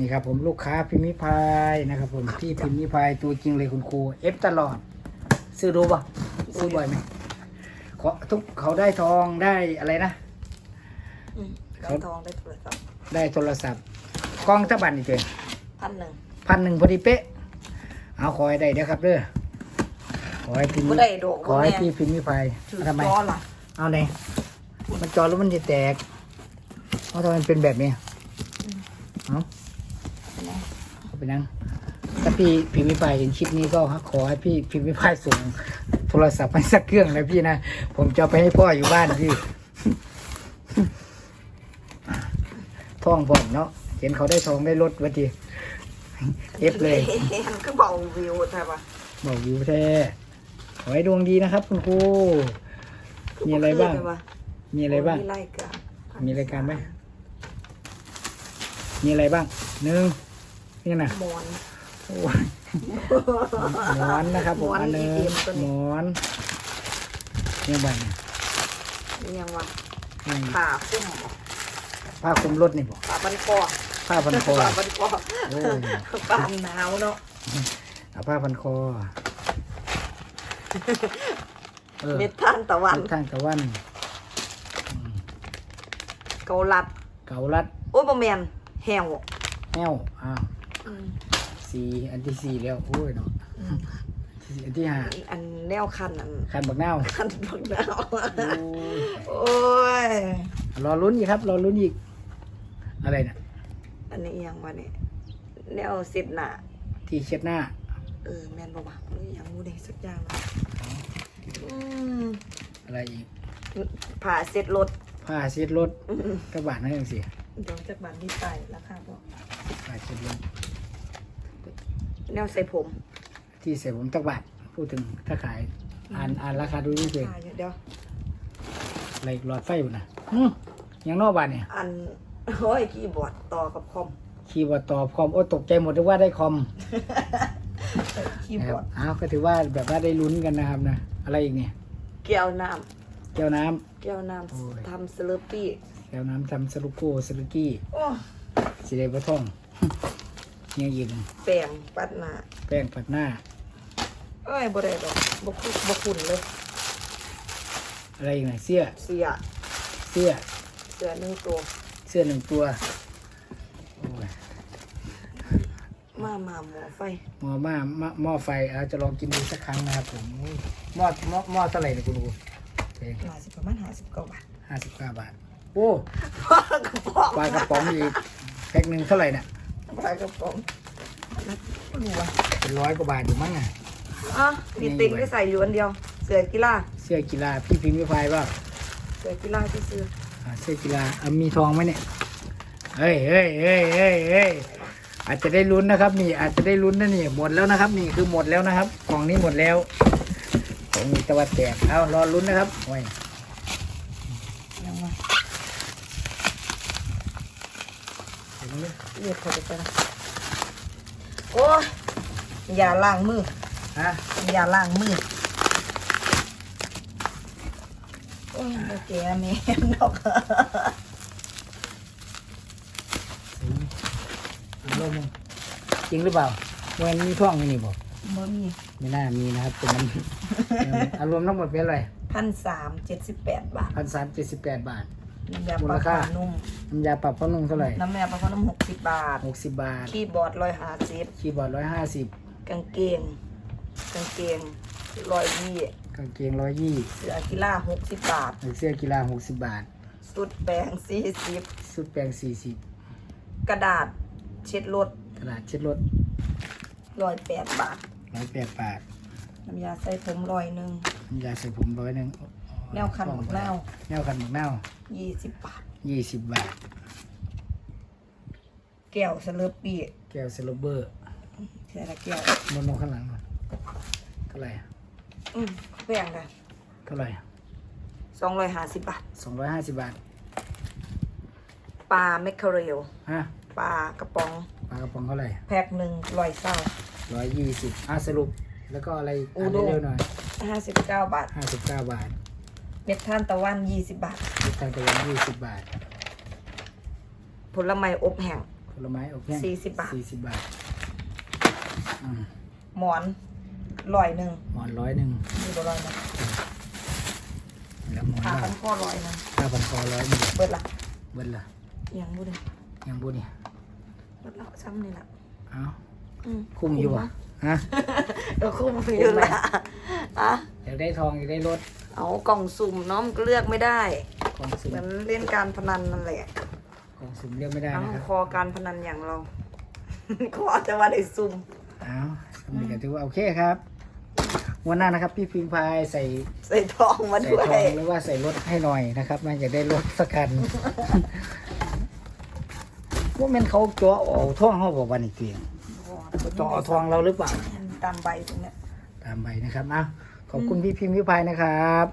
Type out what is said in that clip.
นี่ครับผมลูกค้าพิมพ์ริพายนะครับผมที่พิมพ์ริพายตัวจริงเลยคุณครูเอฟตลอด ซื้อรู้ปะซื้อบ่อยไหมเขาทุกเขาได้ทองได้อะไรนะอืมได้ทองได้โทรศัพท์ได้โทรศัพท์กล้องตะบันนี่เจอพันหนึ่งพันหนึ่งพอดีเป๊ะ เอาขอให้ได้เด้อครับเด้อขอให้พิมพ์บ่ได้ดอกขอให้บ่แน่พี่พิมพ์ริพายถือทำไมจอล่ะเอาไหนมันจอแล้วมันจะแตกเอาทำไมมันเป็นแบบนี้เอา เอาไปนั่งถ้าพี่พิมพ์ริพายเห็นคลิปนี้ก็ขอให้พี่พิมพ์ริพายส่งโทรศัพท์ให้สักเครื่องนะพี่นะ ผมจะเอาไปให้พ่ออยู่บ้านพี่ท่องผมเนาะเห็นเขาได้ทองได้รถวันทีเอฟเลยมันก็เบาวิวใช่ปะบอกอยู่แท้ขอให้ดวงดีนะครับ คุณครูมีอะไรบ้างใช่ปะมีอะไรบ้างมีรายการมีรายการไหมมีอะไรบ้างหนึ่ง นี่นะหมอนโอ้ยหมอนนะครับผมหมอนอันหนึง EDM ตัวนี้หมอนเนี่ยบันเนี่ยนี่ยังวะอืมผ่าคุ้มผ้าคลุมรถนี่บอกผ่าบันคอผ้าพันคอผ่าบันคอโอ้ยปานหนาวเนาะเอาผ้าพันคอเออเม็ดท่านตะวันทางตะวันเกาลัดเกาลัดโอ้ยบ่แมนแหว แห้วอ้าว สี่อันที่สี่แล้วโอ้ยเนาะอันที่ห้าอันแนวคันอันคันบักเน่าวคันบักหนาวโอ้ยโอ้ยรอลุ้นอีกครับรอลุ้นอีก อะไรนะอันนี้อิหยังวะเนี่ยแนวเสิบหน้าที่เช็ดหน้า เออแมนบอกว่าอหยังมูได้สักอย่างนะอืมอะไรอีกผ่าเสร็จรถผ้าเช็ดรถกระบะนั่นเองสิเดี๋ยวจากบ้านที่ไปราคาบอกผ้าเช็ดรถ แนวใส่ผมที่เสียผมตักบาทพูดถึงถ้าขายอ่านอ่านราคาดูนี่เองอ่าเดี๋ยวอะไรอีกหลอดไฟอยู่นะอืมยังนอกบ้านเนี่ย อันโอ้ยคีย์บอร์ดต่อกับคอมคีย์บอร์ดต่อคอมโอ้ตกใจหมดเลยว่าได้คอมคีย์นะบคอรัร์บดอ้าวก็ถือว่าแบบว่าได้ลุ้นกันนะครับนะอะไรอีกเนี่ยแก้วน้แก้วน้ำแก้วน้โอ้ยำทำสเลอร์ปี้ำแก้วน้ำทำสลูโก้สลูกี้โอ้สีแดงปะท่อง ยังอีกแป้งปัดหน้าแป้งปัดหน้าเอ้ยบ่ได้ดอกบ่คุ้นบ่คุ้นเลย อะไรอีกนะเสื้อเสียเสื้อเสื้อหนึ่งตัว เสื้อหนึ่งตัวโอ้ยมามาหมอไฟหม้อมาหม้อหม้อไฟเอาจะลองกินดูสักครั้งนะครับผมโอ้ยหม้อหม้อหม้อเท่าไหร่เนี่ยคุณดูห้าสิบประมาณห้าสิบเก้าบาทห้าสิบเก้าบาทโอ้ปลากระป๋องปลากระป๋องอีกแพ็คหนึ่งเท่าไหร่เนี่ย ปลากระป๋องไม่รู้ว่ะเป็นร้อยกว่าบาทอยู่มั้งอะอะมีติ่งที่ใส่อยู่อันเดียว เสื้อกีฬาเสื้อกีฬาพี่พิมพ์ริพายเปล่าเสื้อกีฬาที่ซื้ออ่าเสื้อกีฬาอะมีทองไหมเนี่ยเฮ้ยเฮ้ยเฮ้ยเฮ้ยเฮ้ยอาจจะได้ลุ้นนะครับ นี่อาจจะได้ลุ้นนะนี่หมดแล้วนะครับ นี่คือหมดแล้วนะครับกล่องนี้หมดแล้วของมีตะวันแตกเอารอลุ้นนะครับโอ้ยยังไง เห็นไหมเรียกเขาไปไปนะโอ้ยอย่าล้างมือฮะอย่าล้างมือโอ้ยโอเคแม่นดอกเอาลงมึงจริงหรือเปล่าวันนี้ท่องอยู่นี่บอกบ่มีไม่น่ามีนะครับเป็นน้ำอารวมทั้งหมดเป็นอะไรพันสามเจ็ดสิบแปดบาทพันสามเจ็ดสิบแปดบาท น้ำยามูปลลาค่า ขาวนุ่ม น้ำยาปรับผ้านุ่งเท่าไหร่น้ำยาปลาขาวนุ่มหกสิบบาท หกสิบบาท คีย์บอร์ดร้อยห้าสิบคีย์บอร์ดร้อยห้าสิบกางเกง กางเกงร้อยยี่กางเกงร้อยยี่เสื้อกีฬาหกสิบบาท เสื้อกีฬาหกสิบบาท สุดแปรงสี่สิบสุดแปลงสี่สิบกระดาษเช็ดรถกระดาษเช็ดรถร้อยแปดบาท ร้อยแปดบาทน้ำยาใส่ผมร้อยหนึ่งน้ำยาใส่ผมร้อยหนึ่ง แนวคันหมกเน่าแนวคันหมกเน่ายี่สิบบาทยี่สิบบาท แก้วสเลอปี้แก้วเซลเบอร์ใส่ละแก้วบนนข้างหลังก่อนเท่าไหร่อะอืมแพงกันเท่าไหร่สองร้อยห้าสิบบาทสองร้อยห้าสิบบาทปลาแมคเคอเรลฮะปลากระป๋องปลากระป๋องเท่าไหร่แพ็คหนึ่งร้อยเศร้า ร้อยยี่สิบอะสรุป แล้วก็อะไรอูอ่านด้ง เร็วๆหน่อยห้าสิบเก้าบาท ห้าสิบเก้าบาทเม็ดท่านตะวันยี่สิบบาทลูกตาลตะวันยี่สิบบาท ผลไม้อบแห้ง ผลไม้อบแห้งสี่สิบบาท สี่สิบบาทอืมหมอนลอยหนึ่งหมอนร้อยหนึ่งมีตัวลอยหนึ่งแล้วหมอนขาละพันข้อลอยหนึ่งห้าพันคอร้อยหนึ่งเปิดละเบิ้ลละยังบูดิยังบุนี่เปิดละซ้ำนี่ละเอ้าอืมคุ้มอยู่ป่ะฮะ เออคุ้มอยู่ละอะอยาก ได้ทองอยากได้รถเอากล่องสุ่มเน้องก็เลือกไม่ได้กองสุ่มเหมือนเล่นการพนันนั่นแหละกองสุ่มเรียกไม่ได้เอานะครับคอการพนันอย่างเราขอจะว่าได้สุ่มเอ้าทำไมกันถือว่าโอเคครับวันหน้านะครับ พี่พิงพายใส่ใส่ทองมาใส่ด้วทอยงหรือว่าใส่รถให้หน่อยนะครับน่าจะได้รถสักคันว่าแมันเขาจ่อเอาทองเขาบอกวันอีกทีจ่อเอาทองเราหรือเปล่า ตามใบตรงเนี้ย ตามไปนะครับอะ ขอบคุณพี่พิมพ์พิพายนะครับ